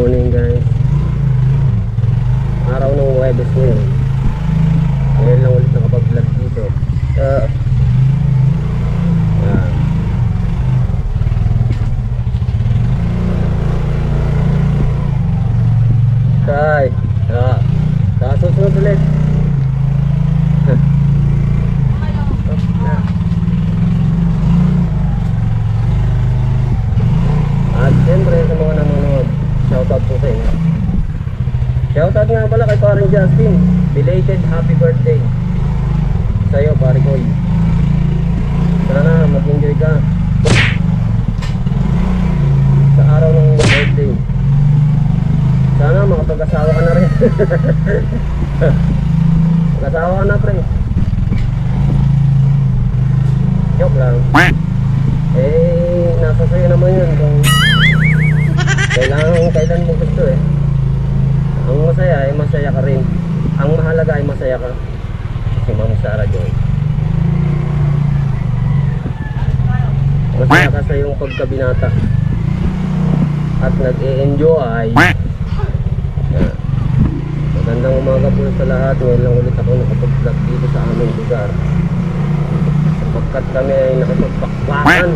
morning guys. Shoutout nga pala kay Paring Justin. Belated happy birthday. Sa'yo, pare Koy. Sana mag-enjoy ka. Sa araw ng birthday. Sana makapag-asawa ka na rin. Mag-asawa ka na, pre. Joke lang. Eh, nasa sa'yo naman yun kung kailangan kailan mo gusto eh. Ang masaya ay masaya ka rin. Ang mahalaga ay masaya ka. Si Ma'am Sarah Joy. Masaya ka sa iyong pagkabinata. At nag-e-enjoy. Yan. Magandang umaga po sa lahat. Ngayon lang ulit ako nakapag-vlog dito sa aming lugar. Sapagkat kami ay nakipagpakbakan.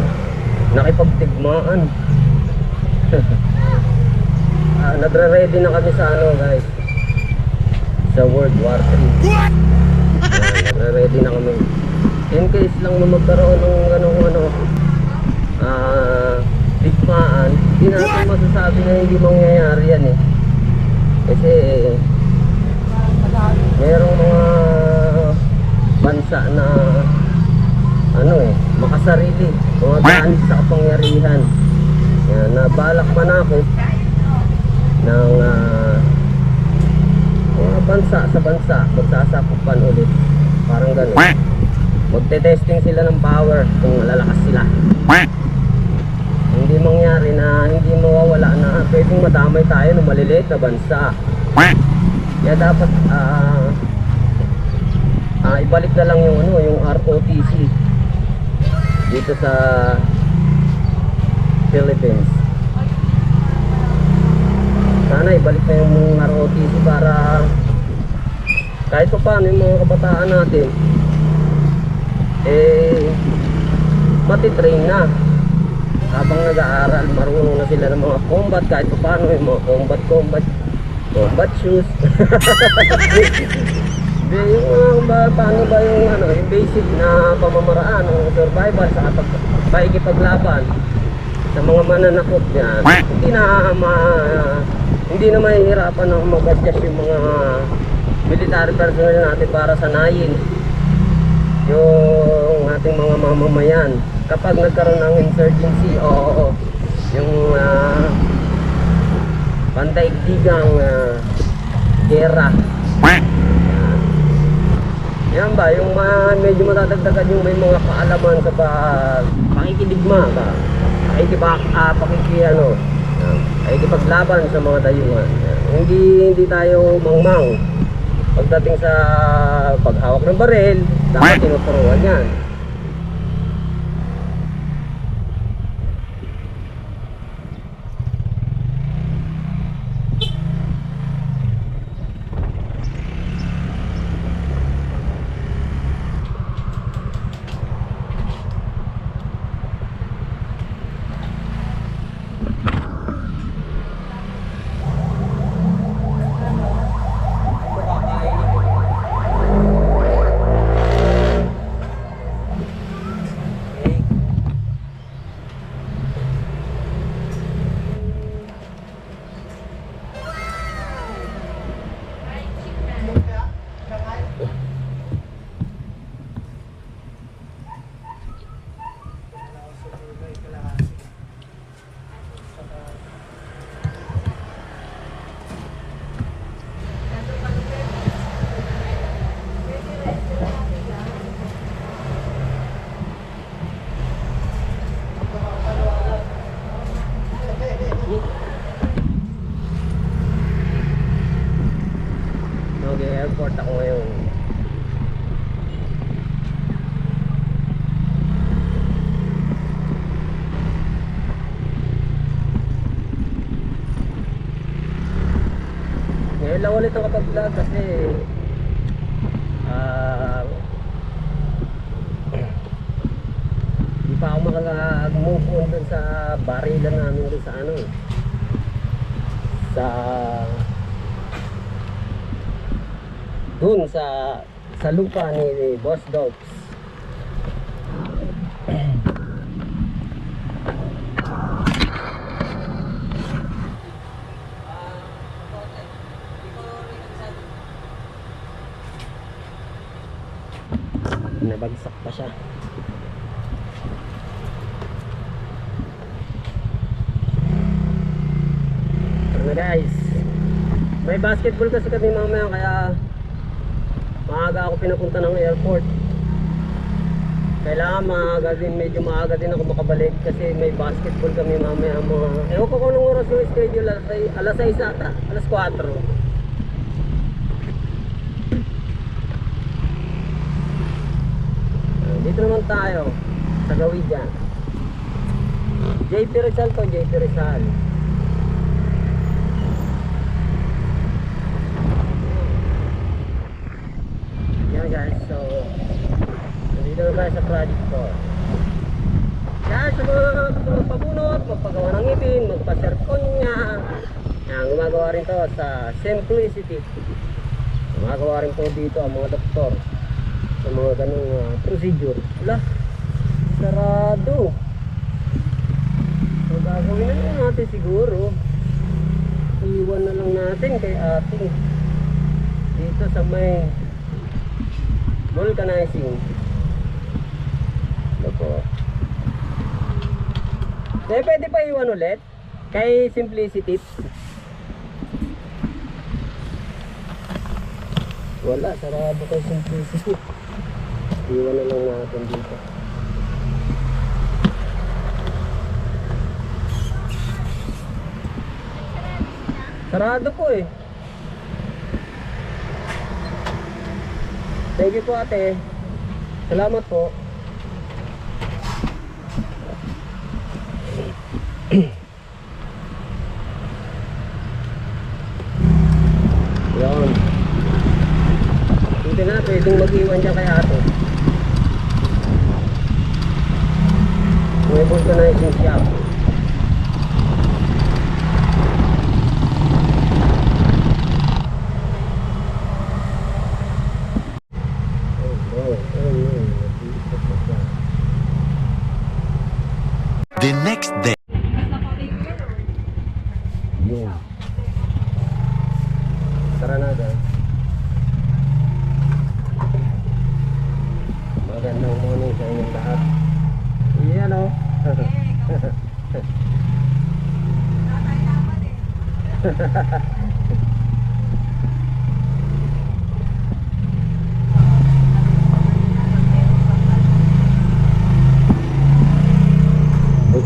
Nakipagtigmaan. Nagre-ready na kami sa ano guys. Sa World War 3. Yan, nagre-ready na kami. In case lang na magkaroon ng ganong ano, ah, digmaan, hindi natin masasabi na hindi mangyayari yan eh. Kasi, merong mga bansa na ano eh, makasarili, mga ganis sa kapangyarihan. Yan, nabalak man ako ng ah, mga bansa sa bansa, magsasakupan ulit. Parang gano'n. Magte-testing sila ng power kung malalakas sila. Hindi mangyari na hindi mawawala na pwedeng madamay tayo ng maliliit na bansa. Kaya dapat ah ah, ibalik na lang yung ano, yung ROTC dito sa Philippines. Sana ibalik na yung ROTC para kahit pa paano yung mga kabataan natin eh matitrain na habang nag-aaral. Marunong na sila ng mga combat kahit pa paano yung mga combat combat combat shoes. Di, yung uh, ba, paano ba yung ano, yung basic na pamamaraan ng survival sa pag, paikipaglaban sa mga mananakop yan. Hindi na ma, hindi na mahihirapan na mag-adjust yung mga military personnel natin para sanayin yung ating mga mamamayan. Kapag nagkaroon ng insurgency, oo, oo yung uh, pandaigdigang uh, gera. Yan. Yan ba, yung mga medyo matatagdagan yung may mga kaalaman sa pa, pakikidigma ba? Pakikibak, ah, pakiki ano, ah, pakikipaglaban sa mga dayuhan. Hindi, hindi tayo mangmang. Pagdating sa paghawak ng baril, dapat tinuturuan yan. Lang ulit ako kapag-vlog kasi ah Di pa ako makag-move on dun sa barilan namin dun sa ano eh. Sa dun sa sa lupa ni Boss Dogs. Nabagsak pa siya. Ano guys, may basketball kasi kami mamaya kaya maaga ako pinapunta ng airport. Kailangan maaga din, medyo maaga din ako makabalik kasi may basketball kami mamaya mga... Ewan ko kung anong oras yung schedule, alas, alas 6 ata, alas 4. Dito naman tayo, sa gawid dyan. JP Rizal to, JP Rizal. Yan guys, so nandito na tayo sa project ko. Yan, sa mga magpabunot, magpagawa ng ngipin, magpa-sirkonya. Yan, gumagawa rin to sa Simplicity. Gumagawa rin po dito ang mga doktor sa mga ganung ah, procedure. Wala, sarado. So gagawin na lang natin siguro. Iwan na lang natin kay ating dito sa may vulcanizing. Po. Eh, pwede pa iwan ulit? Kay Simplicity. Wala, sarado kay Simplicity. Iwan na lang natin dito. Sarado po eh. Thank you po ate. Salamat po. Yan. Hindi na, pwedeng mag-iwan dyan kay ate. May vulcanizing shop. Oh, oh, oh, oh. The next day. Yun. Tara na guys. Magandang morning sa inyong lahat. Iyan o. Good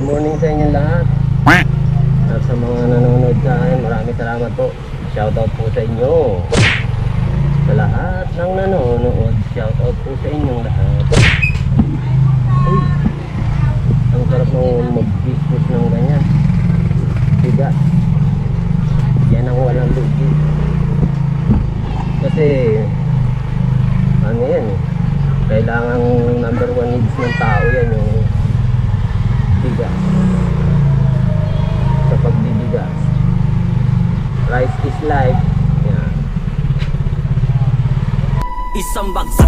morning sa inyong lahat. At sa mga nanonood sa akin, maraming salamat po. Shoutout po sa inyo. Sa lahat ng nanonood, shoutout po sa inyong lahat. Uy, ang sarap ng mag-business ng ganyan. Pambagsak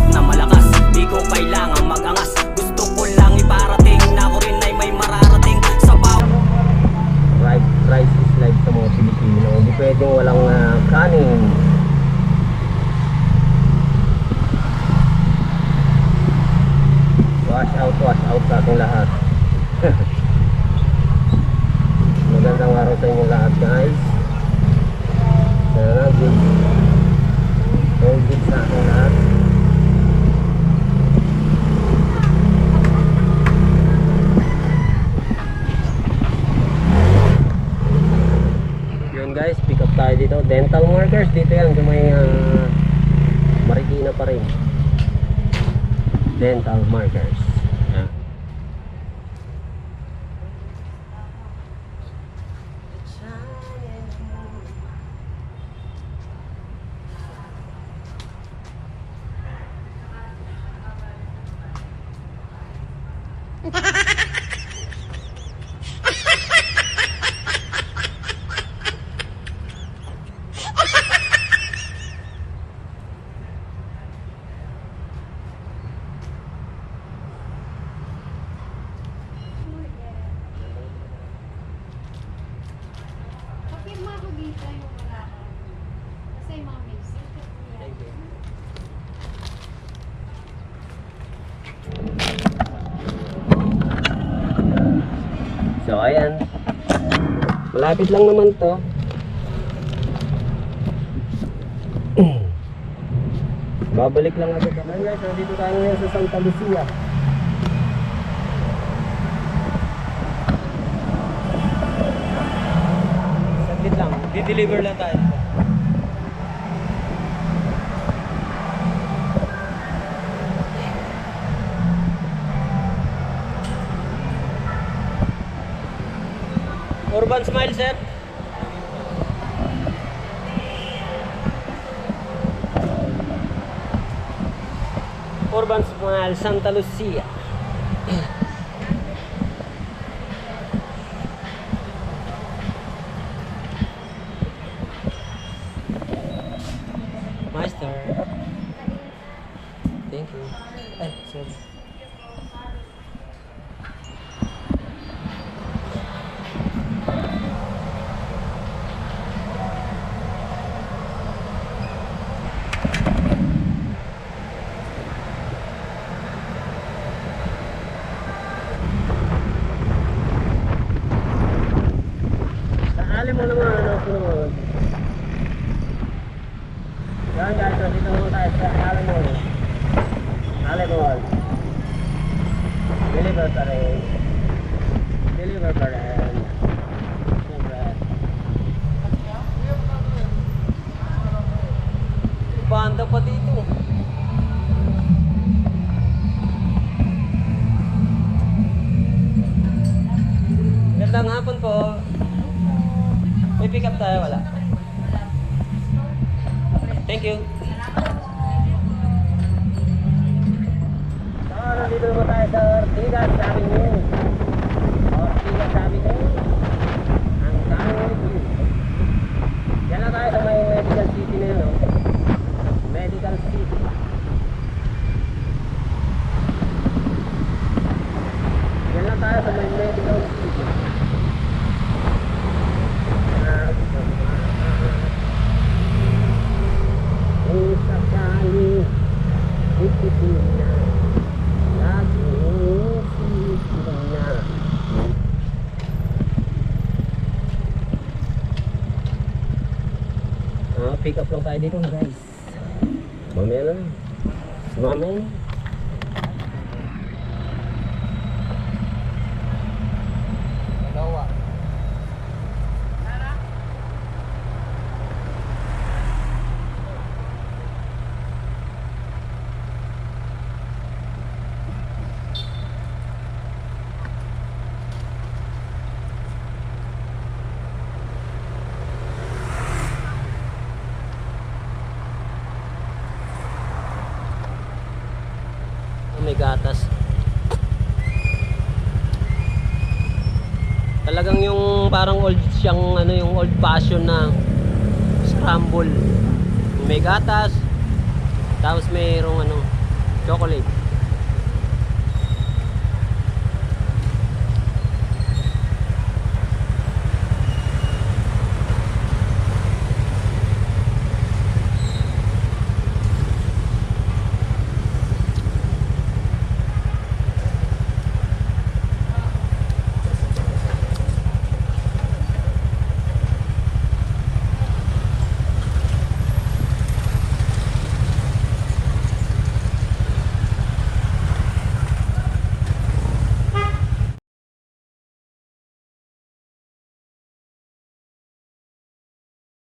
dental workers dito yan sa may uh, Marikina pa rin dental markers. Ha ha ha! So, ayan. Malapit lang naman to. Babalik lang agad. Ayan guys, dito tayo ngayon sa Santa Lucia. Saglit lang. Di-deliver lang tayo. Urban Smile, sir. Urban Smile, Santa Lucia. Master. Thank you. Ay, sorry. Sakali mo naman ano sunod. Yan guys, so dito muna tayo sa Alamol. Alamol. Deliver pa rin. Deliver pa rin. Banda pa dito. Gandang hapon po. Thank you. Medical city. Yan lang tayo sa may medical city. Pick up lang tayo dito guys may gatas. Talagang yung parang old siyang ano yung old fashion na scramble. May gatas. Tapos mayroong ano chocolate.